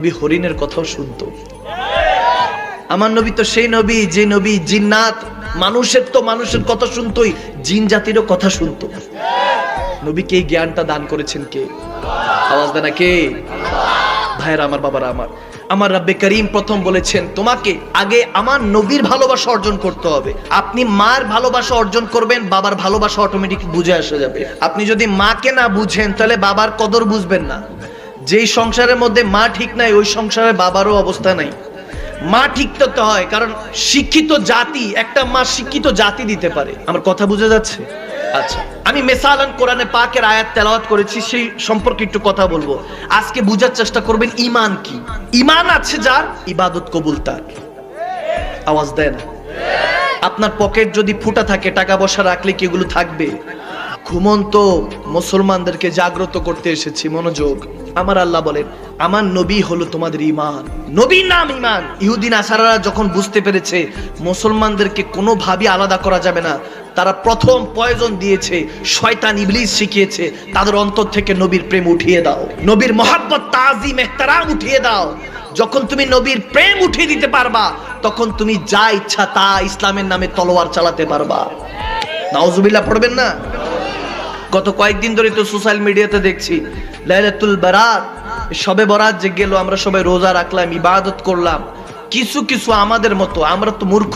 নবী হরিণের কথাও শুনতো। আমার নবী তো সেই নবী, যে নবী জিন্নাত, মানুষের তো মানুষের কথা শুনতোই, জিন জাতিরও কথা শুনতো। নবীকে এই জ্ঞানটা দান করেছেন কে? আওয়াজ দেনা কে? ভাইয়েরা আমার, বাবারা আমার। আমার রাব্বে করিম প্রথম বলেছেন, তোমাকে আগে আমার নবীর ভালোবাসা অর্জন করতে হবে। আপনি মার ভালোবাসা অর্জন করবেন, বাবার ভালোবাসা অটোমেটিক বুঝে আসে যাবে। আপনি যদি মাকে না বুঝেন, তাহলে বাবার কদর বুঝবেন না। যেই সংসারের মধ্যে মা ঠিক নাই ওই সংসারে বাবারও অবস্থা নাই। মা ঠিক করতে হয় কারণ শিক্ষিত জাতি একটা মা শিক্ষিত জাতি দিতে পারে। আমার কথা বুঝে যাচ্ছে? আচ্ছা। আমি মেসালান কোরআনে পাকের আয়াত তেলাওয়াত করেছি সেই সম্পর্কে একটু কথা বলব। আজকে বুঝার চেষ্টা করবেন ইমান কি? ইমান আছে যার ইবাদত কবুল তার। আওয়াজ দেয় না? আপনার পকেট যদি ফুটা থাকে টাকা পয়সা রাখলে কি এগুলো থাকবে? ঘুমন্ত মুসলমানদেরকে জাগ্রত করতে এসেছি মনোযোগ। আমার আল্লাহ বলেন, আমার নবী হলো তোমাদের ইমান নবীর নাম ইমান ইহুদিন, আসারারা যখন বুঝতে পেরেছে মুসলমানদেরকে কোনোভাবে আলাদা করা যাবে না, তারা প্রথম পয়জন দিয়েছে, শয়তান ইবলিস শিখিয়েছে, তাদের অন্তর থেকে নবীর প্রেম উঠিয়ে দাও। নবীর মহাব্বত, তাজিম, এহতারাম উঠিয়ে দাও। যখন তুমি নবীর প্রেম উঠিয়ে দিতে পারবা, তখন তুমি যা ইচ্ছা তা ইসলামের নামে তলোয়ার চালাতে পারবা। নাউজুবিল্লাহ, পড়বেন না? গত কয়েকদিন ধরে তো সোশ্যাল মিডিয়াতে দেখছি লাইলাতুল বারাত, সবে বরাত যে গেল, আমরা সবাই রোজা রাখলাম, ইবাদত করলাম। কিছু কিছু আমাদের মতো, আমরা তো মূর্খ।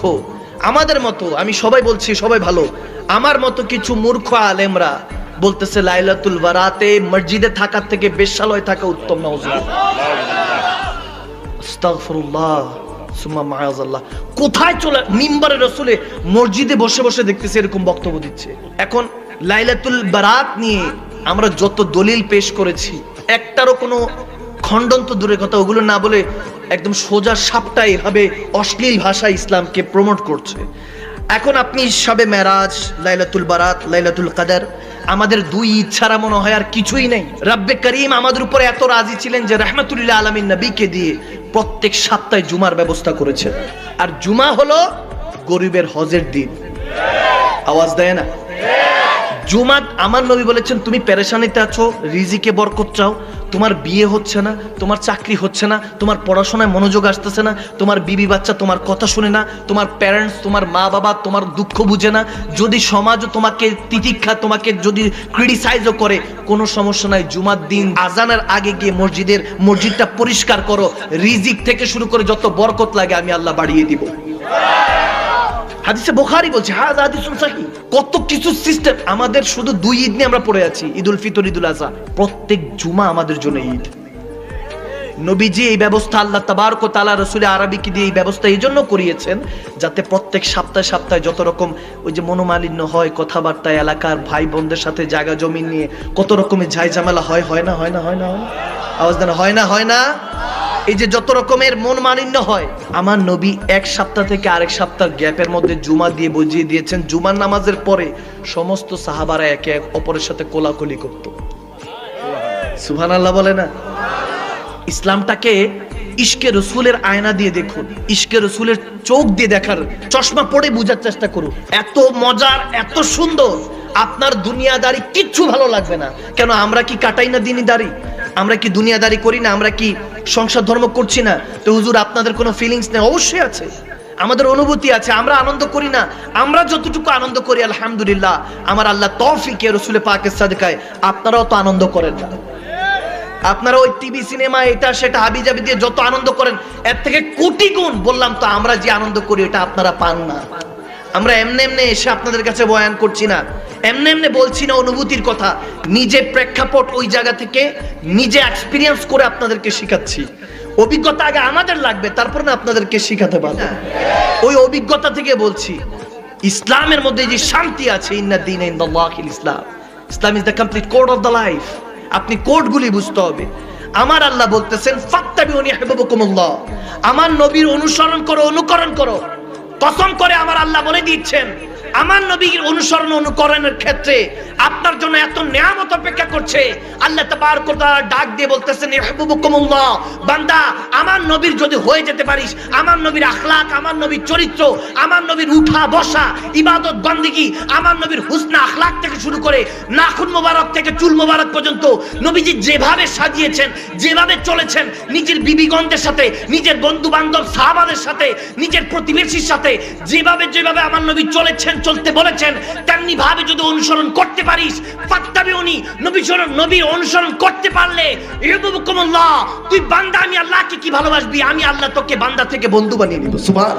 আমাদের মতো, আমি সবাই বলছি সবাই ভালো। আমার মতো কিছু মূর্খ আলেমরা বলতেছে, লাইলাতুল বারাতে মসজিদে থাকার থেকে বেশ্যালয় থাকা উত্তম মাআযাল্লাহ। কোথায় চলে, মিম্বারে রসুলে মসজিদে বসে বসে দেখতেছে এরকম বক্তব্য দিচ্ছে। এখন লাইলাতুল বারাত নিয়ে আমরা যত দলিল পেশ করেছি, একটারও কোনো খণ্ডন তো দূরের কথা, ওগুলো না বলে একদম সোজা সাপটা এভাবে অশ্লীল ভাষা ইসলামকে প্রমোট করছে। এখন আপনি সবে মেরাজ, লাইলাতুল বারাত, লাইলাতুল কাদার, আমাদের দুই ইচ্ছারা মনে হয় আর কিছুই নেই। রাব্বে করিম আমাদের উপরে এত রাজি ছিলেন যে রহমতুল্লাহ আলমিন নবীকে দিয়ে প্রত্যেক সপ্তাহে জুমার ব্যবস্থা করেছেন। আর জুমা হলো গরিবের হজের দিন। আওয়াজ দেয় না? জুমা আমার নবী বলেছেন, তুমি পেরেশানিতে আছো, রিজিকে বরকত চাও, তোমার বিয়ে হচ্ছে না, তোমার চাকরি হচ্ছে না, তোমার পড়াশোনায় মনোযোগ আসতেছে না, তোমার বিবি বাচ্চা তোমার কথা শুনে না, তোমার প্যারেন্টস তোমার মা বাবা তোমার দুঃখ বুঝে না, যদি সমাজও তোমাকে তিতিক্ষা, তোমাকে যদি ক্রিটিসাইজও করে, কোনো সমস্যা নাই, জুমার দিন আজানের আগে গিয়ে মসজিদের, মসজিদটা পরিষ্কার করো, রিজিক থেকে শুরু করে যত বরকত লাগে আমি আল্লাহ বাড়িয়ে দিব। হাদিসে বোখারি বলছে হাজ হাদিসুন সাহি কত কিছু সিস্টেম আমাদের শুধু দুই ঈদ নিয়ে আমরা পড়ে আছি, ঈদুল ফিতর, ঈদুল আজহা প্রত্যেক জুমা আমাদের জন্য ঈদ। নবীজি এই ব্যবস্থা আল্লাহ তাবারক ও তাআলা রাসূল আরবিকে দিয়ে এই ব্যবস্থা এই জন্য করিয়েছেন, যাতে প্রত্যেক সপ্তাহে সপ্তাহে যত রকম ওই যে মনোমালিন্য হয় কথাবার্তা এলাকার ভাই বোনদের সাথে জায়গা জমি নিয়ে কত রকমের ঝাই ঝামেলা হয় না হয় না হয় না হয় না? আওয়াজ দেন, হয় না হয় না? এই যে যত রকমের মন মালিন্য হয়, আমার নবী এক সপ্তাহ থেকে আরেক সপ্তাহ গ্যাপের মধ্যে জুমা দিয়ে বুঝিয়ে দিয়েছেন, জুমার নামাজের পরে সমস্ত সাহাবারা একে এক অপরের সাথে কোলাকুলি করত। সুহান আল্লাহ বলে না? ইসলামটাকে ইশকে রসুলের আয়না দিয়ে দেখুন, ইশকে রসুলের চোখ দিয়ে দেখার চশমা পড়ে বোঝার চেষ্টা করুন। এত মজার, এত সুন্দর, আপনার দুনিয়াদারি কিচ্ছু ভালো লাগবে না। কেন, আমরা কি কাটাই না দিনই দাড়ি আমরা কি দুনিয়াদারি করি না? আমরা কি সংসার ধর্ম করছি না। তো হুজুর, আপনাদের কোনো ফিলিংস নেই? অবশ্যই আছে। আমাদের অনুভূতি আছে, আমরা আনন্দ করি না। আমরা যতটুকু আনন্দ করি, আলহামদুলিল্লাহ, আমার আল্লাহ তৌফিকে রসুলে পাকের সাদকায়, আপনারাও তো আনন্দ করেন না। আপনারা ওই টিভি সিনেমা এটা, সেটা হাবি জাবি দিয়ে যত আনন্দ করেন, এর থেকে কোটি গুণ বললাম তো আমরা যে আনন্দ করি, এটা আপনারা পান না। আমরা এমনি এমনি এসে আপনাদের কাছে বয়ান করছি না। এমনি এমনি বলছি না অনুভূতির কথা। নিজে প্রেক্ষাপট ওই জায়গা থেকে নিজে এক্সপিরিয়েন্স করে আপনাদেরকে শেখাচ্ছি। অভিজ্ঞতা আগে আমাদের লাগবে তারপর না আপনাদেরকে শেখাতে পারব। ওই অভিজ্ঞতা থেকে বলছি ইসলামের মধ্যে যে শান্তি আছে ইন্না দিন ইসলাম। Islam is the complete code of the life. আপনি কোডগুলি বুঝতে হবে। আমার আল্লাহ বলতেছেন আমার নবীর অনুসরণ করো অনুকরণ করো। কসম করে আমার আল্লাহ বলে দিচ্ছেন আমার নবীর অনুসরণ অনুকরণের ক্ষেত্রে আপনার জন্য এত নিয়ামত অপেক্ষা করছে। আল্লাহ ওয়া তাআলা ডাক দিয়ে বলতেছেন ইহবুবুকুমুল্লাহ বান্দা, আমার নবীর যদি হয়ে যেতে পারিস, আমার নবীর আখলাক, আমার নবীর চরিত্র, আমার নবীর উঠা বসা, ইবাদত বান্দিগি, আমার নবীর হুসনা আখলাক থেকে শুরু করে নাখুন মোবারক থেকে চুল মোবারক পর্যন্ত নবীজি যেভাবে সাজিয়েছেন, যেভাবে চলেছেন, নিজের বিবিগণদের সাথে, নিজের বন্ধু বান্ধব সাহাবাদের সাথে, নিজের প্রতিবেশীর সাথে, যেভাবে যেভাবে আমার নবী চলেছেন চলতে বলেছেন, তেমনি ভাবে যদি অনুসরণ করতে পারিস ফাত্তাবি উনি নবী শরণ নবীর অনুসরণ করতে পারলে তুই বান্দা, আমি আল্লাহকে কি ভালোবাসবি? আমি আল্লাহ তোকে বান্দা থেকে বন্ধু বানিয়ে নিব, সুবহান.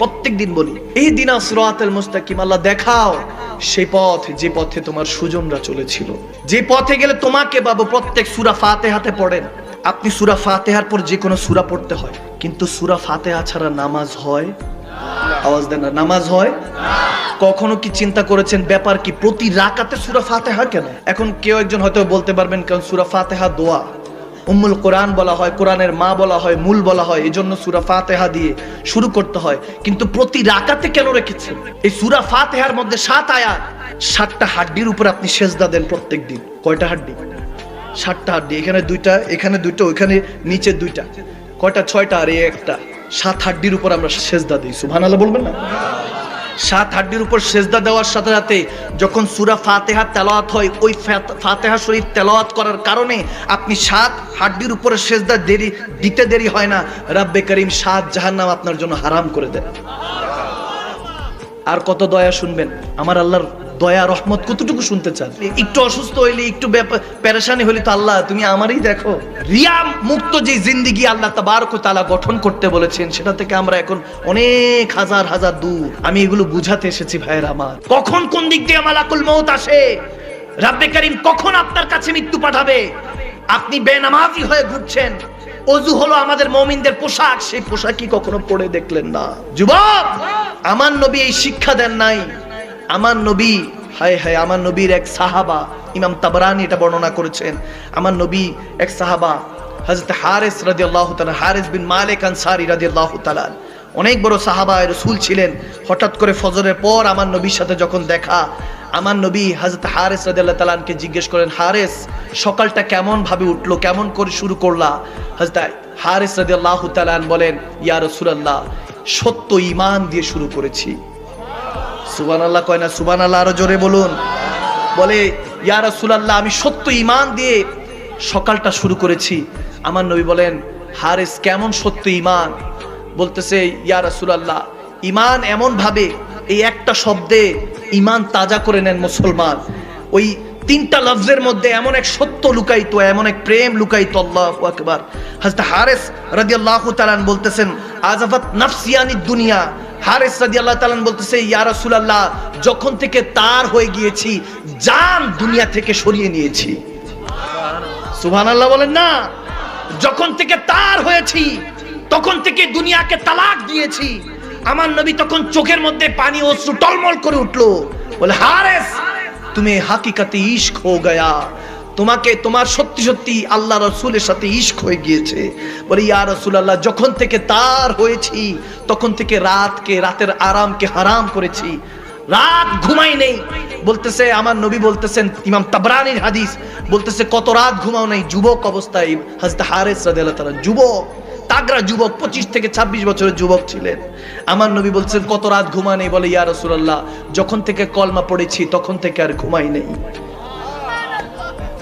প্রত্যেক দিন বলি ইহদিনা সিরাতাল মুস্তাকিম আল্লাহ, দেখাও সেই পথ, যে পথে তোমার সুজনরা চলেছিল। যে পথে গেলে তোমাকে বাবু প্রত্যেক সূরা ফাতিহাতে পড়েন। আপনি সূরা ফাতেহার পর যে কোনো সুরা পড়তে হয়। কিন্তু সুরা ফাতেহা ছাড়া নামাজ হয়? আওয়াজ দেন না। নামাজ হয়? কখনো কি চিন্তা করেছেন ব্যাপার কি? প্রতি রাকাতে সুরা ফাতেহা কেন? এখন কেউ একজন হয়তো বলতে পারবেন, কারণ সুরা ফাতেহা দোয়া। উম্মুল কোরআন বলা হয়, কোরআনের মা বলা হয়, মূল বলা হয় এই জন্য সুরা ফাতেহা দিয়ে শুরু করতে হয়। কিন্তু প্রতি রাকাতে কেন রেখেছেন? এই সুরা ফাতেহার মধ্যে সাত আয়াত, সাতটা হাড্ডির উপর আপনি সেজদা দেন প্রত্যেক দিন কয়টা হাড্ডি? সাতটা হাড্ডি এখানে দুইটা এখানে দুইটা, ওইখানে নিচে দুইটা। কয়টা? ছয়টা আর এই একটা। সাত হাড্ডির উপর আমরা সেজদা দিই। সুবহানাল্লাহ বলবেন না? সাত হাড্ডির উপর সেজদা দেওয়ার সাথে সাথে যখন সুরা ফাতেহা তেলাওয়াত হয়, ওই ফাত- ফাতেহা শরীফ তেলাওয়াত করার কারণে আপনি সাত হাড্ডির উপরে সেজদা দেরি, দিতে দেরি হয় না। রাব্বে করিম সাত জাহান্নাম আপনার জন্য হারাম করে দেয়। আর কত দয়া শুনবেন? আমার আল্লাহর দয়া, রহমত কতটুকু শুনতে চান? একটু অসুস্থ হইলে, একটু পেরেশানি হইলে তো আল্লাহ, তুমি আমারই দেখো। রিয়া মুক্ত যে জিন্দিগি আল্লাহ তাবারক তালা গঠন করতে বলেছেন, সেটা থেকে আমরা এখন অনেক হাজার হাজার দূর। আমি এগুলো বুঝাতে এসেছি, ভাইয়ের আমার। কখন কোন দিক দিয়ে মালাকুল মৌত আসে? রাব্বে করিম কখন আপনার কাছে মৃত্যু পাঠাবে? আপনি বেনামাজি হয়ে ঘুরছেন। অজু হলো আমাদের মমিনদের পোশাক, সেই পোশাকই কখনো পরে দেখলেন না। যুবক, আমার নবী এই শিক্ষা দেন নাই। আমার নবী, হায় হায়, আমার নবীর এক সাহাবা, ইমাম তাবরানি এটা বর্ণনা করেছেন। আমার নবী এক সাহাবা, হযরত হারিস আল্লাহ তাআলা, হারিস বিন মালিক আনসারী রাদিয়াল্লাহু তাআলা। অনেক বড় সাহাবা রাসূল ছিলেন। হঠাৎ করে ফজরের পর আমার নবীর সাথে যখন দেখা, আমার নবী হযরত হারিস রাদিয়াল্লাহু তাআলাকে জিজ্ঞেস করেন হারেস, সকালটা কেমন ভাবে উঠল? কেমন করে শুরু করলা? হযরত হারিস রাদিয়াল্লাহু তালান বলেন, ইয়া রাসূলুল্লাহ, সত্য ইমান দিয়ে শুরু করেছি। সুবান আল্লাহ কয় না সুবান আল্লাহ আরও জোরে বলুন। বলে, ইয়া রাসূলুল্লাহ, আমি সত্য ইমান দিয়ে সকালটা শুরু করেছি। আমার নবী বলেন, হারেস, কেমন সত্য ইমান বলতেছে, ইয়া রাসূলুল্লাহ ইমান এমন ভাবে এই একটা শব্দে ইমান তাজা করে নেন মুসলমান। ওই তিনটা লফজের মধ্যে এমন এক সত্য লুকাইতো এমন এক প্রেম লুকাইতো আল্লাহু আকবার। হযরত হারিস রাদিয়াল্লাহু তাআলা বলতেছেন আজাফাত নাফসিয়ানি দুনিয়া হারিস রাদিয়াল্লাহু তাআলা বলতেছে, ইয়া রাসূলুল্লাহ, যখন থেকে তার হয়ে গিয়েছি, জান দুনিয়া থেকে সরিয়ে নিয়েছি। সুবহানাল্লাহ বলেন না। যখন থেকে তার হয়েছি, তখন থেকে দুনিয়াকে তালাক দিয়েছি। আমার নবী তখন চোখের মধ্যে পানি অশ্রু টলমল করে উঠল। বলে, হারেস, তুমি হাকিকাতে ইশক হো গয়া। তোমাকে, তোমার সত্যি সত্যি আল্লাহ রসুলের সাথে ইস্ক হয়ে গিয়েছে। বলে, ইয়া রসুল আল্লাহ যখন থেকে তার হয়েছি, তখন থেকে রাতকে, রাতের আরামকে হারাম করেছি। রাত ঘুমাই নেই। বলতেছে, আমার নবী বলতেছেন, ইমাম তাবরানির হাদিস, বলতেছে, কত রাত ঘুমাও নাই, যুবক অবস্থায় হাজরত হারেস রাদিয়াল্লাহু তাআলা, যুবক, তাগরা যুবক, পঁচিশ থেকে ২৬ বছরের যুবক ছিলেন। আমার নবী বলছেন, কত রাত ঘুমা নেই? বলে, ইয়া রাসূলুল্লাহ, যখন থেকে কলমা পড়েছি, তখন থেকে আর ঘুমাই নেই।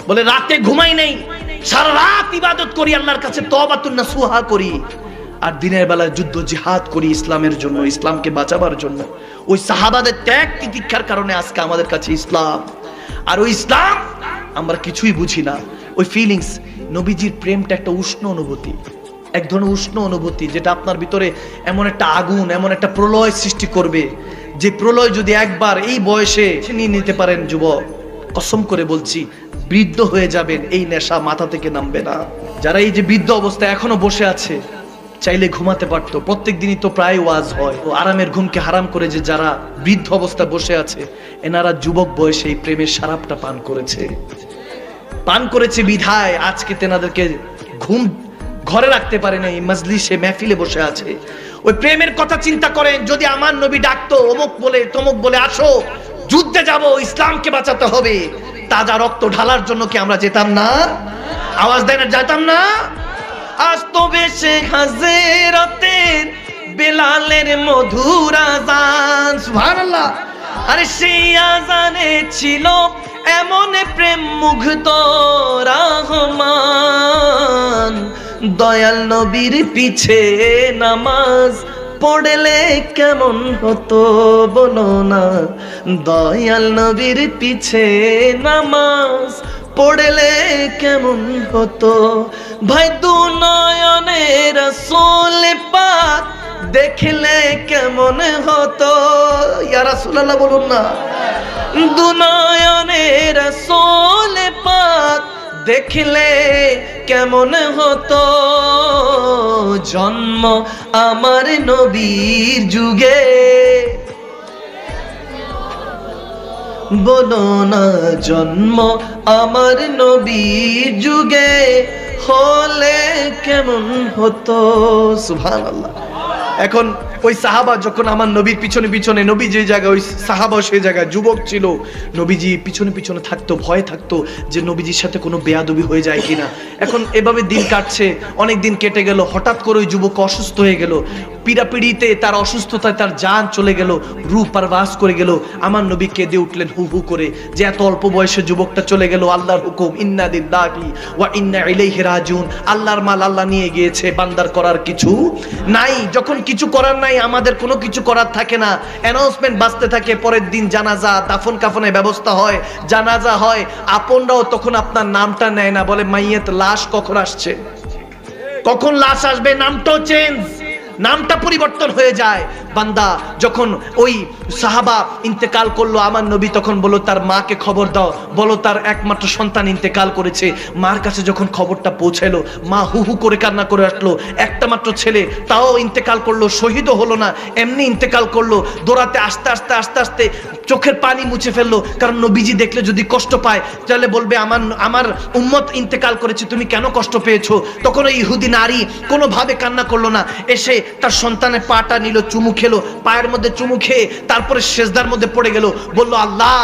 বলে, রাতে ঘুমাই নেই। সারা রাত ইবাদত করি, আল্লাহর কাছে তওবাতুন নাসুহা করি। আর দিনের বেলায় যুদ্ধ জিহাদ করি ইসলামের জন্য, ইসলামকে বাঁচাবার জন্য। ওই সাহাবাদের ত্যাগ তিতিক্ষার কারণে আজকে আমাদের কাছে ইসলাম। আর ওই ইসলাম আমরা কিছুই বুঝি না। ওই ফিলিংস নবীজির প্রেমটা একটা উষ্ণ অনুভূতি। এক ধরনের উষ্ণ অনুভূতি, যেটা আপনার ভিতরে এমন একটা আগুন, এমন একটা প্রলয় সৃষ্টি করবে। যে প্রলয় যদি একবার এই বয়সে নিয়ে নিতে পারেন যুবক কসম করে বলছি, বৃদ্ধ হয়ে যাবেন, এই নেশা মাথা থেকে নামবে না। যারা এই যে বৃদ্ধ অবস্থায় এখনও বসে আছে, চাইলে ঘুমাতে পারতো। প্রত্যেক দিনই তো প্রায় ওয়াজ হয়। তো আরামের ঘুমকে হারাম করে যে যারা বৃদ্ধ অবস্থায় বসে আছে, এনারা যুবক বয়সে এই প্রেমের সারাপটা পান করেছে। পান করেছে বিধায়, আজকে তেনাদেরকে ঘুম ঘরে রাখতে পারে নাই মজলিসে মেহফিলে বসে আছে। ওই প্রেমের কথা চিন্তা করেন, যদি আমার নবী ডাকতো, অমুক বলে, তমুক বলে, আসো যুদ্ধে যাব, ইসলামকে বাঁচাতে হবে। তাজা রক্ত ঢালার জন্য কি আমরা যেতাম না? আওয়াজ দেয় না যেতাম না? আজ তো বেশে হাজেরাতের বেলালের মধুর আজান। সুবহানাল্লাহ। আরে সেই আজানে ছিল এমন প্রেম মুগ্ধ রহমান। দয়াল নবীর পিছে নামাজ পড়লে কেমন হতো বলো না। দয়াল নবীর পিছে নামাজ পড়লে কেমন হতো? ভাই দু নয়নের সোল পাক দেখলে কেমন হতো? ইয়ারা সুলাল্লাহ বলুন না। দু নয়নের সোল পাক দেখলে কেমন হতো? জন্ম আমার নবীর যুগে। বলো না, জন্ম আমার নবীর যুগে হলে কেমন হতো? সুভান এখন ওই সাহাবা যখন আমার নবীর পিছনে পিছনে, নবী যে জায়গায়, ওই সাহাবা সেই জায়গায় যুবক ছিল, নবীজি পিছনে পিছনে থাকতো, ভয় থাকতো যে নবীজির সাথে কোনো বেয়াদবি হয়ে যায় কিনা। এখন এভাবে দিন কাটছে, অনেক দিন কেটে গেল, হঠাৎ করে ওই যুবক অসুস্থ হয়ে গেল, পিড়াপিড়িতে তার অসুস্থতায় তার যান চলে গেল, রূপ বাস করে গেল, আমার নবী কেঁদে উঠলেন হু হু করে, যে এত অল্প বয়সে যুবকটা চলে গেল, আল্লাহর হুকুম, ইন্না দিল্লাহি ওয়া ইন্না ইলাইহি রাজিউন আল্লাহর মাল আল্লাহ নিয়ে গিয়েছে, বান্দার করার কিছু নাই। যখন কিছু করার নাই আমাদের কোনো কিছু করার থাকে না। অ্যানাউন্সমেন্ট বাঁচতে থাকে, পরের দিন জানাজা, দাফন কাফনের ব্যবস্থা হয়, জানাজা হয়, আপনরাও তখন আপনার নামটা নেয় না, বলে মাইয়েত লাশ কখন আসছে? কখন লাশ আসবে? নামটাও চেঞ্জ নামটা পরিবর্তন হয়ে যায়। বান্দা যখন ওই সাহাবা ইন্তেকাল করল, আমার নবী তখন বলো তার মাকে খবর দাও। বলো, তার একমাত্র সন্তান ইন্তেকাল করেছে। মার কাছে যখন খবরটা পৌঁছালো, মা হু হু করে কান্না করে আসলো। একটা মাত্র ছেলে, তাও ইন্তেকাল করল, শহীদও হলো না, এমনি ইন্তেকাল করল। দৌড়াতে আস্তে আস্তে আস্তে আস্তে চোখের পানি মুছে ফেলল। কারণ নবীজি দেখলে যদি কষ্ট পায়, তাহলে বলবে, আমার আমার উম্মত ইন্তেকাল করেছে, তুমি কেন কষ্ট পেয়েছ? তখন ওই ইহুদি নারী কোনোভাবে কান্না করল না। এসে তার সন্তানের পাটা নিল, চুমু খেলো, পায়ের মধ্যে চুমু খেয়ে তারপরে শেষদার মধ্যে পড়ে গেল। বলল, আল্লাহ,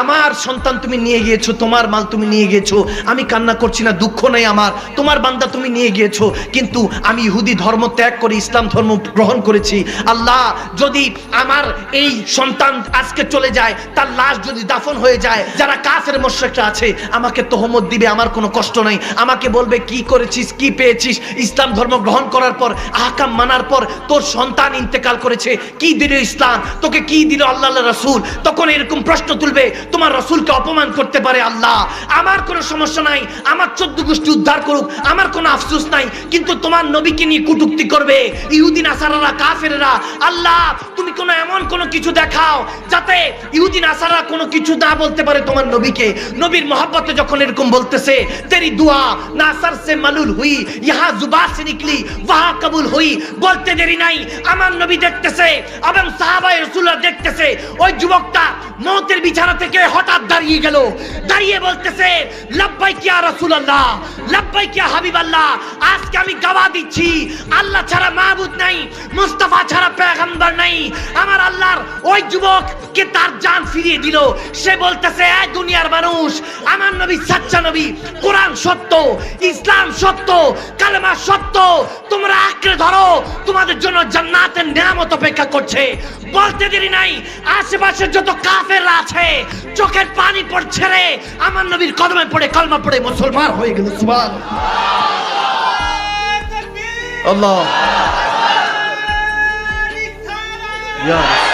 আমার সন্তান তুমি নিয়ে গিয়েছো, তোমার মাল তুমি নিয়ে গিয়েছো। আমি কান্না করছি না, দুঃখ নেই আমার, তোমার বান্দা তুমি নিয়ে গিয়েছো। কিন্তু আমি ইহুদি ধর্ম ত্যাগ করে, ইসলাম ধর্ম গ্রহণ করেছি। আল্লাহ, যদি আমার এই সন্তান আজকে চলে যায়, তার লাশ যদি দাফন হয়ে যায়, যারা কাফের মোশেকরা আছে, আমাকে তোহমত দিবে, আমার কোনো কষ্ট নাই। আমাকে বলবে, কি করেছিস, কি পেয়েছিস? ইসলাম ধর্ম গ্রহণ করার পর আহকাম মানার পর তোর সন্তান ইন্তেকাল করেছে। কি দিল ইসলাম? তোকে কি দিল আল্লাহ রসুল? তখন এরকম প্রশ্ন তুলবে, তোমার রসুলকে অপমান করতে পারে আল্লাহ। আমার কোনো সমস্যা নাই, আমার চোদ্দ গোষ্ঠী উদ্ধার করুক, আমার কোনো আফসোস নাই, কিন্তু তোমার নবীকে নিয়ে কুটুক্তি করবে। ইহুদিন আসারারা কাফেরেরা, আল্লাহ, তুমি কোনো এমন কোনো কিছু দেখাও যাতে ইহুদিন আসারা কোনো কিছু না বলতে পারে তোমার নবীকে। নবীর মহব্বতে যখন এরকম বলতেছে, তেরি দুয়া, নাসার সে মালুল হুই, ইহা জুবা সে নিকলি, ওয়াহা কবুল হুই বলতে দেরি নাই। আমার নবী দেখতেছে এবং সাহাবাই রসুল্লাহ দেখতেছে। ওই যুবকটা মৌতের বিছানা থেকে হঠাৎ দাঁড়িয়ে গেল। দাঁড়িয়ে বলতেছে লাব্বাইক ইয়া রাসূলুল্লাহ লাব্বাইক ইয়া হাবিবাল্লাহ, আজকে আমি গাওয়া দিচ্ছি। আল্লাহ ছাড়া মাবুদ নাই, মুস্তাফা ছাড়া পেগম্বর নাই। আমার আল্লাহর ওই যুবক কে তার জান ফিরিয়ে দিল। সে বলতেছে এই দুনিয়ার মানুষ, আমার নবী সাচ্চা নবী, কোরআন সত্য, ইসলাম সত্য, কালেমা সত্য, তোমরা আঁকড়ে ধরো, তোমাদের জন্য জান্নাতের নিয়ামত অপেক্ষা করছে। বলতে দেরি নাই আশেপাশে যত কাফেররা আছে চোখের পানি পড়ছে রে। আমার নবীর কদমে পড়ে কলমা পড়ে মুসলমান হয়ে গেল সুবহান। আল্লাহ। ইয়া